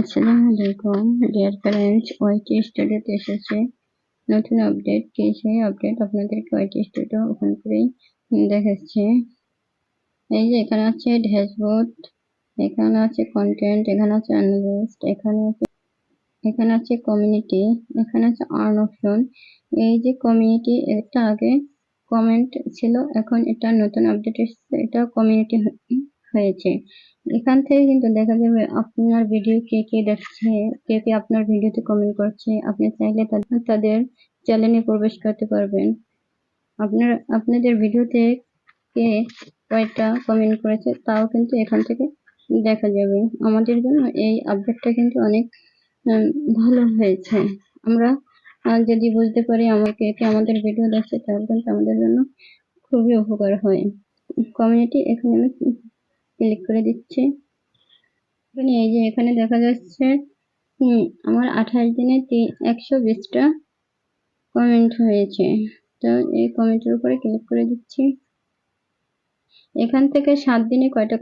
আসসালামু আলাইকুম deer parents ওয়াইটি স্টুডিওতে এসেছে নতুন আপডেট কি সেই আপডেট আপনাদেরকে ওয়াইটি স্টুডিও ওপেন করেই দেখাচ্ছে। এই যে এখানে আছে ড্যাশবোর্ড এখানে আছে কন্টেন্ট এখানে আছে অ্যানালিস্ট এখানে আছে এখানে আছে কমিউনিটি এখানে আছে আর্ন অপশন এই যে কমিউনিটি এটা আগে কমেন্ট ছিল, এখন এটা নতুন আপডেট এসেছে এটা কমিউনিটি হয়েছে। এখান থেকে কিন্তু দেখা যাবে আপনার ভিডিও কে কে দেখছে, কে কে আপনার ভিডিওতে কমেন্ট করছে, আপনি চাইলে তাদের চ্যানেলে প্রবেশ করতে পারবেন। আপনার, আপনাদের ভিডিওতে কে কয়টা কমেন্ট করেছে তাও কিন্তু এখান থেকে দেখা যাবে। আমাদের জন্য এই আপডেটটা কিন্তু অনেক ভালো হয়েছে। আমরা যদি বুঝতে পারি আমাকে কে আমাদের ভিডিও দেখছে তাহলে কিন্তু আমাদের জন্য খুবই উপকার হয়। কমিউনিটি এখানে আমি ক্লিক করে দিচ্ছি। এখানে এই যে এখানে দেখা যাচ্ছে আমার আঠাশ দিনে একশো বিশটা কমেন্ট হয়েছে। তো এই কমেন্টের উপরে ক্লিক করে দিচ্ছি। এখান থেকে সাত দিনে কয়টা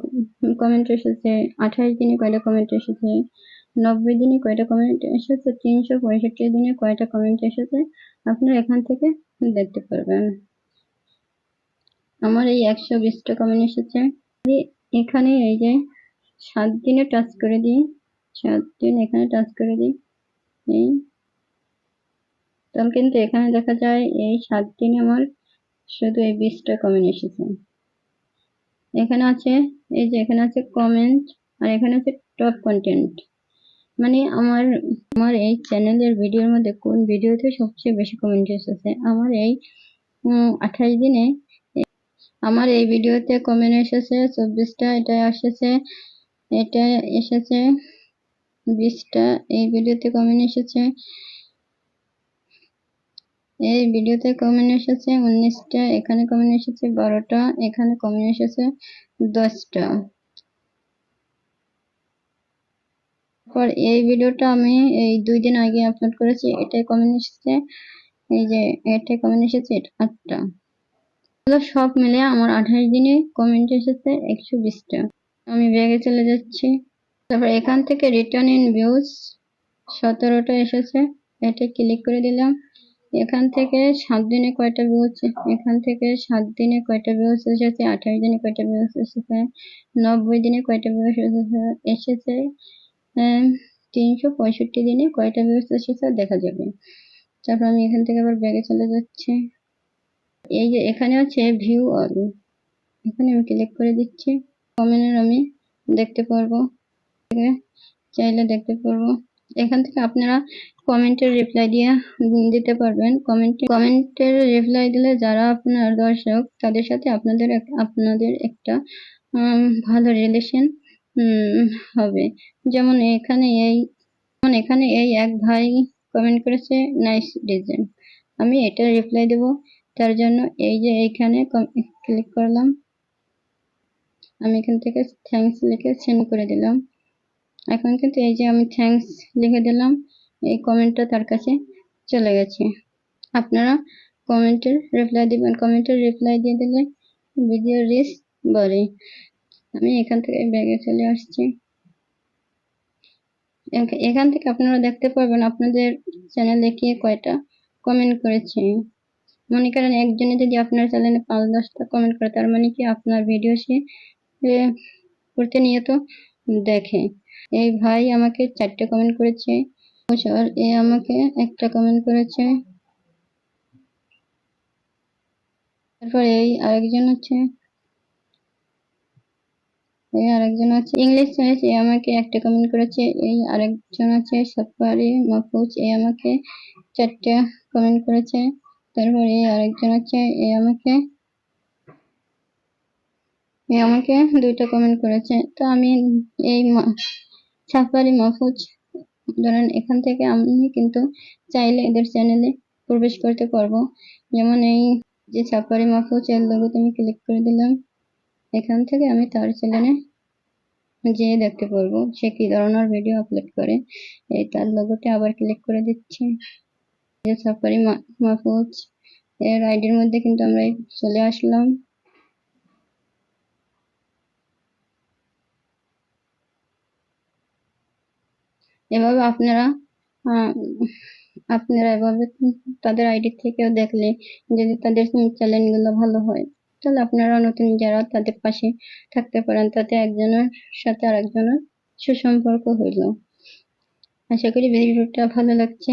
কমেন্ট এসেছে? আঠাশ দিনে কয়টা কমেন্ট এসেছে? নব্বই দিনে কয়টা কমেন্ট এসেছে? তিনশো পঁয়ষট্টি দিনে কয়টা কমেন্ট এসেছে? আপনারা এখান থেকে দেখতে পারবেন। আমার এই একশো বিশটা কমেন্ট এসেছে। এখানে এই যে সাত দিনে টাচ করে দিই, সাত দিন এখানে টাচ করে দিই, এই। তাহলে কিন্তু এখানে দেখা যায় এই সাত দিনে আমার শুধু এই বিশটা কমেন্ট এসেছে। এখানে আছে, এই যে এখানে আছে কমেন্ট আর এখানে আছে টপ কন্টেন্ট মানে আমার আমার এই চ্যানেলের ভিডিওর মধ্যে কোন ভিডিওতে সবচেয়ে বেশি কমেন্ট এসেছে? আমার এই আঠাশ দিনে আমার এই ভিডিওতে কমেন্ট এসেছে, চব্বিশটা এটা এসেছে এটা এসেছে, বিশটা এই ভিডিওতে কমেন্ট এসেছে, এই ভিডিওতে কমেন্ট এসেছে, উনিশটা এখানে কমেন্ট এসেছে, বারোটা এখানে কমেন্ট এসেছে, দশটা। পর এই ভিডিওটা আমি এই দুই দিন আগে আপলোড করেছি, এটাই কমেন্ট এসেছে, এই যে এটাই কমেন্ট এসেছে আটটা। সব মিলে আমার আঠাশ দিনে কমেন্ট এসেছে একশো বিশটা। আমি ব্যাগে চলে যাচ্ছি। তারপর এখান থেকে রিটার্ন ইন ভিউজ সতেরোটা এসেছে। এটা ক্লিক করে দিলাম। এখান থেকে সাত দিনে কয়টা ভিউজ এখান থেকে সাত দিনে কয়টা ভিউজ এসেছে? আঠাশ দিনে কয়টা ভিউজ এসেছে? নব্বই দিনে কয়টা ভিউজ এসেছে? তিনশো পঁয়ষট্টি দিনে কয়টা ভিউজ এসেছে? দেখা যাবে। তারপর আমি এখান থেকে আবার ব্যাগে চলে যাচ্ছি। এই যে এখানে আছে ভিউ অল এখানে আমি ক্লিক করে দিচ্ছি। কমেন্ট আমি দেখতে পারব। চাইলে দেখতে পারব। এখান থেকে আপনারা কমেন্টের রিপ্লাই দিয়ে দিতে পারবেন। কমেন্ট কমেন্টের রিপ্লাই দিলে যারা আপনার দর্শক, তাদের সাথে আপনাদের আপনাদের একটা ভালো রিলেশন হবে। যেমন এখানে এই, যেমন এখানে এই এক ভাই কমেন্ট করেছে নাইস ডিজাইন আমি এটা রিপ্লাই দেব। তার জন্য এই যে এইখানে ক্লিক করলাম। আমি এখান থেকে থ্যাংকস লিখে সেন্ড করে দিলাম। এখন কিন্তু এই যে আমি থ্যাংকস লিখে দিলাম, এই কমেন্টটা তার কাছে চলে গেছে। আপনারা কমেন্টের রিপ্লাই দিবেন। কমেন্টের রিপ্লাই দিয়ে দিলে ভিডিও রিস বলে আমি এখান থেকে ব্যাগে চলে আসছি। এখান থেকে আপনারা দেখতে পারবেন আপনাদের চ্যানেলে কে কয়টা কমেন্ট করেছে। মনে করেন একজনে যদি আপনার চ্যানেলে পাঁচ দশটা কমেন্ট করে, তার মানে কি আপনার ভিডিও সে প্রতিনিয়ত দেখে। এই ভাই আমাকে চারটে কমেন্ট করেছে। এ আমাকে একটা কমেন্ট করেছে। তারপর এই আরেকজন আছে এই আরেকজন আছে ইংলিশ চ্যানেল এ আমাকে একটা কমেন্ট করেছে। এই আরেকজন আছে সাফারি মাহফুজ, এ আমাকে চারটা কমেন্ট করেছে। তারপর এই আরেকজন আছে এ আমাকে এ আমাকে দুইটা কমেন্ট করেছে। তো আমি এই সাফারি মাহফুজ, ধরেন এখান থেকে আমি কিন্তু চাইলে এদের চ্যানেলে প্রবেশ করতে পারব। যেমন এই যে সাফারি মাহফুজ, এর লোগোতে আমি ক্লিক করে দিলাম। এখান থেকে আমি তার চ্যানেলে যেয়ে দেখতে পারব। সে কি ধরনের ভিডিও আপলোড করে, এই তার লোগোতে আবার ক্লিক করে দিচ্ছি। সাফারি মাহফুজ। এর আইডির মধ্যে কিন্তু আমরা চলে আসলাম। এভাবে আপনারা আপনারা এভাবে তাদের আইডি থেকেও দেখলে যদি তাদের চ্যানেলগুলো ভালো হয়, তাহলে আপনারা নতুন যারা তাদের পাশে থাকতে পারেন, তাতে একজনের সাথে আরেকজনের সুসম্পর্ক হইল। আশা করি ভিডিওটা ভালো লাগছে।